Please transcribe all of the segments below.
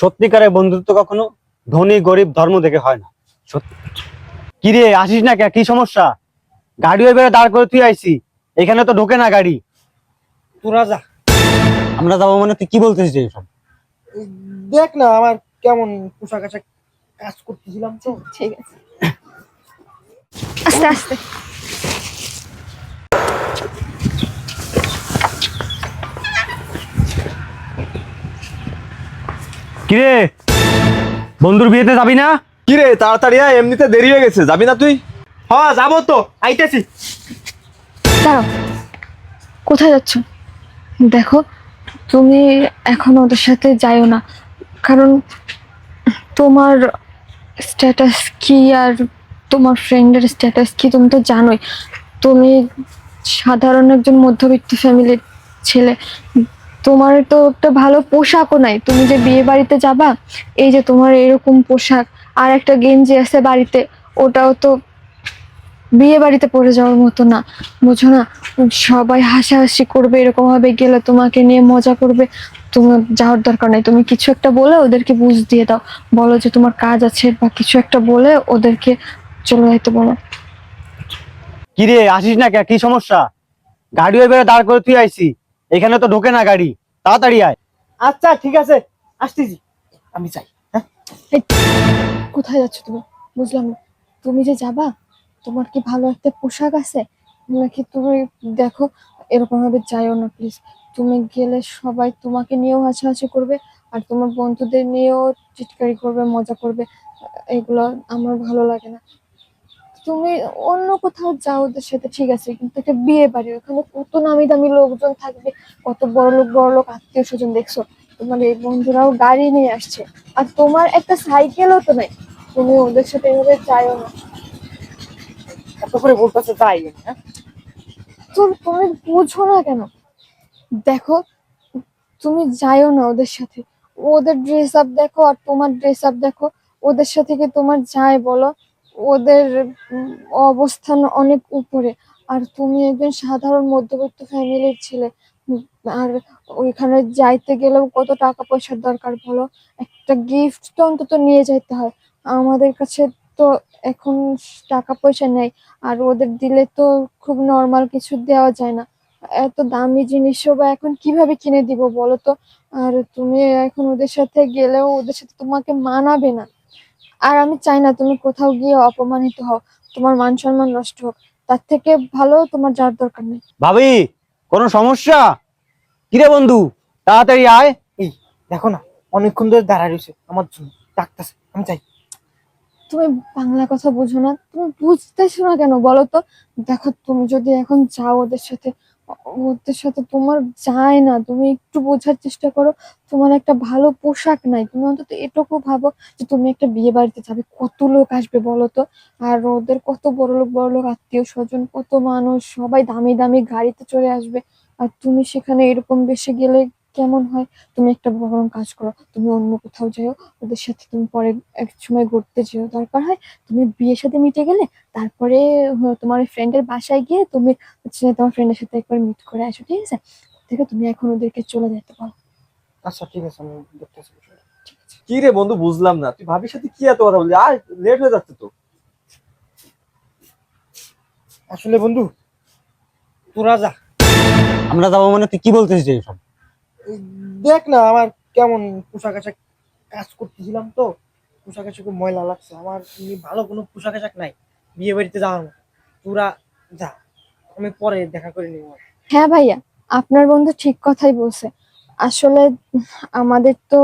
সত্যিকারের বন্ধুত্ব কখনো ধনী গরিব ধর্ম দেখে হয় না। সত্যি। কিরে আসিস না কে কি সমস্যা? গাড়ি ওই বেড়ে দাঁড় করে তুই আইসি। এখানে তো ঢোকে না গাড়ি। তোরা যা। আমরা যাব মানে তুই কি বলতেছিস এইসব দেখ না আমার কেমন পোশাক আশাক কাজ করতেছিলাম তো। ঠিক আছে। আস্তে আস্তে। কিরে? বন্ধুর বিয়েতে যাবি না? কি রে তাড়াতাড়ি আয় এমনিতে দেরি হয়ে গেছে। যাবি না তুই? হ্যাঁ যাব তো আইতেছি। দাঁড়াও কোথায় যাচ্ছ? দেখো তুমি এখন ওদের সাথে যাইও না। কারণ তোমার স্ট্যাটাস কি আর তোমার ফ্রেন্ডের স্ট্যাটাস কি তুমি তো জানোই। তুমি সাধারণ একজন মধ্যবিত্ত ফ্যামিলির ছেলে। তোমার তো একটা ভালো পোশাকও নাই। তুমি যে বিয়ে বাড়িতে যাবা, এই যে তোমার এরকম পোশাক, আর একটা গেঞ্জি আছে বাড়িতে, ওটাও তো বিয়ে বাড়িতে পড়ে যাওয়ার মতো না। বুঝো না, সবাই হাসাহাসি করবে এরকম ভাবে গেলে তোমাকে নিয়ে মজা করবে। তোমার যাওয়ার দরকার নাই। তুমি কিছু একটা বলে ওদেরকে বুঝ দিয়ে দাও। বলো যে তোমার কাজ আছে বা কিছু একটা বলে ওদেরকে চলে যাইতে বলো। কিরে, আসিস না কে? কি সমস্যা? গাড়ি ওই বেড়ে দাঁড় করে তুই আইসি। এখানে তো ঢোকে না গাড়ি। তাড়াতাড়ি আয়। আচ্ছা ঠিক আছে আসতেছি। আমি যাই হ্যাঁ? এই, কোথায় যাচ্ছ তুমি? বুঝলাম না। তুমি যে যাবা তোমার কি ভালো একটা পোশাক আছে? নাকি তুমি দেখো এরকম ভাবে যাইও না প্লিজ তুমি গেলে সবাই তোমাকে নিয়েও হাসাহাসি করবে আর তোমার বন্ধুদের নিয়েও চিৎকারি করবে মজা করবে। এগুলো আমার ভালো লাগে না। তুমি অন্য কোথাও যাও ওদের সাথে ঠিক আছে কিন্তু একটা বিয়ে বাড়ি ওখানে কত নামি দামি লোকজন থাকবে কত বড় লোক বড় লোক আত্মীয় স্বজন দেখছ? তোমার এই বন্ধুরাও গাড়ি নিয়ে আসছে। আর তোমার একটা সাইকেলও তো নাই তুমি ওদের সাথে এভাবে যাইও না। এত করে বলতেছে যাই হ্যাঁ? তো তুমি বুঝো না কেন? দেখো তুমি যাইও না ওদের সাথে। ওদের ড্রেস আপ দেখো আর তোমার ড্রেস আপ দেখো ওদের সাথে কি তোমার যায় বলো? ওদের অবস্থান অনেক উপরে। আর তুমি একজন সাধারণ মধ্যবিত্ত ফ্যামিলির ছেলে। আর ওইখানে যাইতে গেলেও কত টাকা পয়সার দরকার বলো? একটা গিফট তো অন্তত নিয়ে যাইতে হয়। আমাদের কাছে তো এখন টাকা পয়সা নেই। আর ওদের দিলে তো খুব নর্মাল কিছু দেওয়া যায় না। এত দামি জিনিসও বা এখন কীভাবে কিনে দিব বলো তো? আর তুমি এখন ওদের সাথে গেলেও ওদের সাথে তোমাকে মানাবে না। আর আমি চাই না তুমি কোথাও গিয়ে অপমানিত হও তোমার মান সম্মান নষ্ট হোক। তার থেকে ভালো তোমার যাওয়ার দরকার নেই। ভাবি কোনো সমস্যা? কিরে বন্ধু? তাড়াতাড়ি আয়। এই দেখো না অনেকক্ষণ ধরে দাঁড়ায় রয়েছে আমার জন্য। ডাকতেছে আমি যাই। তুমি বাংলা কথা বুঝো না তুমি বুঝতেছো না কেন বলো তো? দেখো তুমি যদি এখন যাও ওদের সাথে ওদের সাথে তোমার যায় না। তুমি একটু বোঝার চেষ্টা করো, তোমার একটা ভালো পোশাক নাই। তুমি অন্তত এটুকু ভাবো যে তুমি একটা বিয়ে বাড়িতে যাবে। কত লোক আসবে বলো তো? আর ওদের কত বড় লোক বড় লোক, আত্মীয় স্বজন, কত মানুষ, সবাই দামি দামি গাড়িতে চলে আসবে। আর তুমি সেখানে এরকম বেশি গেলে কেমন হয়? তুমি একটা বরং কাজ করো তুমি অন্য কোথাও যাও ওদের সাথে তুমি পরে এক সময় ঘুরতে যেও। দরকার হয় তুমি বিয়ের সাথে মিটে গেলে তারপরে তোমার ফ্রেন্ডের বাসায় গিয়ে তুমি হচ্ছে তোমার ফ্রেন্ডের সাথে একবার মিট করে আসো ঠিক আছে? থেকে তুমি এখন ওদেরকে চলে যেতে পারো। আচ্ছা ঠিক আছে আমি দেখতেছি। কি রে বন্ধু বুঝলাম না। তুই ভাবির সাথে কি এত কথা বললি? আর লেট হয়ে যাচ্ছে তো। আসলে বন্ধু তোরা যা। আমরা যাব মানে তুই কি বলতেছিস এইসব এই দেখ না, আমার কেমন পোশাক আশাক কাজ করতেছিলাম তো, পোশাক আশাক ময়লা লাগছে। আমার ভালো কোনো পোশাক আশাক নাই, বিয়ে বাড়িতে যাওয়ার মতো। তোরা যা, আমি পরে দেখা করে নিব। হ্যাঁ ভাইয়া, আপনার বন্ধু ঠিক কথাই বলছে। আসলে আমাদের তো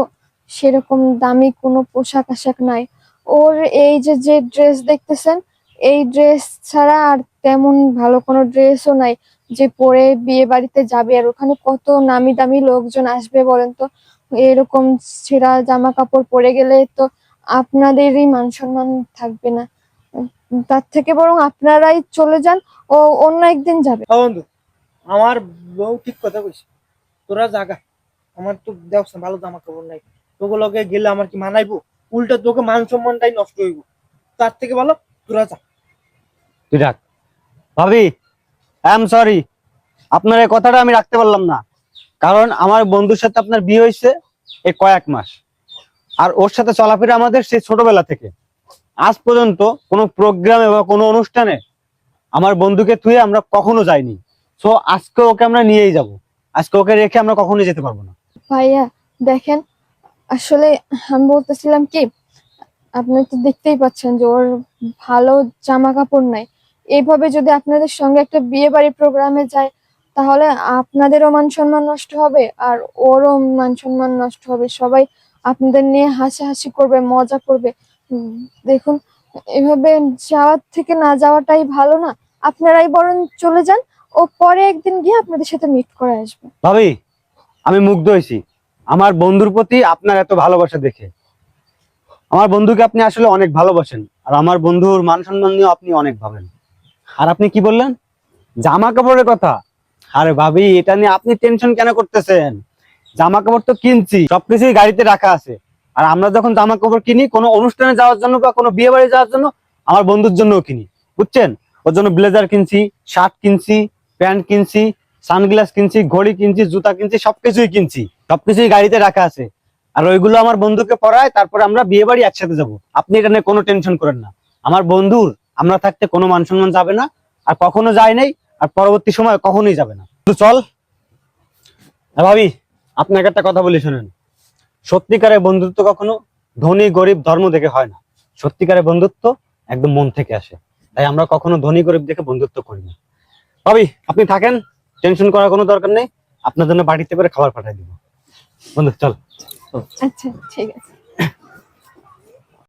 সেরকম দামি কোনো পোশাক আশাক নাই। ওর এই যে যে ড্রেস দেখতেছেন, এই ড্রেস ছাড়া আর তেমন ভালো কোনো ড্রেসও নাই। যে পরে বিয়ে বাড়িতে যাবে আর ওখানে কত নামি দামি লোকজন আসবে বলেন তো? এরকম ছেঁড়া জামা কাপড় পরে গেলে তো আপনাদেরই মান সম্মান থাকবে না। তার থেকে বরং আপনারাই চলে যান ও অন্য একদিন যাবে। বন্ধু আমার বউ ঠিক কথা কইছে। তোরা জাগা আমার তো দেখছ ভালো জামা কাপড় নাই। তোকে লগে গেলে আমার কি মানাইবো? উল্টা তোকে মান সম্মানটাই নষ্ট হইব। তার থেকে ভালো তোরা যা। তুই রাখ। ভাবি আই এম সরি আপনার এই কথাটা আমি রাখতে পারলাম না। কারণ আমার বন্ধুর সাথে আপনার বিয়ে হয়েছে এই কয়েক মাস। আর ওর সাথে চলাফেরা আমাদের সেই ছোটবেলা থেকে। আজ পর্যন্ত কোনো প্রোগ্রামে বা কোনো অনুষ্ঠানে আমার বন্ধুকে থুয়ে আমরা কখনো যাইনি। সো আজকে ওকে আমরা নিয়েই যাব। আজকে ওকে রেখে আমরা কখনো যেতে পারব না। ভাইয়া, দেখেন, আসলে আমি বলতেছিলাম কি আপনি তো দেখতেই পাচ্ছেন যে ওর ভালো জামা কাপড় নাই। এইভাবে যদি আপনাদের সঙ্গে একটা বিয়ে বাড়ি প্রোগ্রামে যায়, তাহলে আপনাদেরও মান সম্মান নষ্ট হবে আর ওরও মান সম্মান নষ্ট হবে। সবাই আপনাদের নিয়ে হাসাহাসি করবে, মজা করবে। দেখুন, এভাবে যাওয়ার থেকে না যাওয়াটাই ভালো না। আপনারাই বরং চলে যান ও পরে একদিন গিয়ে আপনাদের সাথে মিট করে আসবে। ভাবি, আমি মুগ্ধ হয়েছি। আমার বন্ধুর প্রতি আপনার এত ভালোবাসা দেখে। আমার বন্ধুকে আপনি আসলে অনেক ভালোবাসেন আর আমার বন্ধুর মান সম্মান নিয়েও আপনি অনেক ভাবেন। আর আপনি কি বললেন? জামা কাপড়ের কথা? আরে ভাবি, এটা নিয়ে আপনি টেনশন কেন করতেছেন? জামা কাপড় তো কিনছি, সবকিছুই গাড়িতে রাখা আছে। আর আমরা যখন জামা কাপড় কিনি, কোনো অনুষ্ঠানে যাওয়ার জন্য বা কোনো বিয়ে বাড়ি যাওয়ার জন্য, আমার বন্ধুর জন্যও কিনি। বুঝছেন? ওর জন্য ব্লেজার কিনছি, শার্ট কিনছি, প্যান্ট কিনছি, সানগ্লাস কিনছি, ঘড়ি কিনছি, জুতা কিনছি, সবকিছুই কিনছি। সবকিছুই গাড়িতে রাখা আছে। আর ওইগুলো আমার বন্ধুকে পড়ায়, তারপরে আমরা বিয়ে বাড়ি একসাথে যাব। আপনি এটা নিয়ে কোনো টেনশন করেন না। আমার বন্ধুর আমরা থাকতে কোনো মান সম্মান যাবে না, আর কখনো যায় নাই, আর পরবর্তী সময় কখনোই যাবে না। তো চল আর ভাবি, আপনাকে একটা কথা বলি শোনেন। সত্যিকারের বন্ধুত্ব কখনো ধনী, গরিব, ধর্ম দেখে হয় না। সত্যিকারের বন্ধুত্ব একদম মন থেকে আসে। তাই আমরা কখনো ধনী, গরিব দেখে বন্ধুত্ব করি না। ভাবি, আপনি থাকেন, টেনশন করার কোনো দরকার নেই, আপনার জন্য বাড়িতে করে খাবার পাঠিয়ে দিব। বন্ধু, চল। আচ্ছা ঠিক আছে।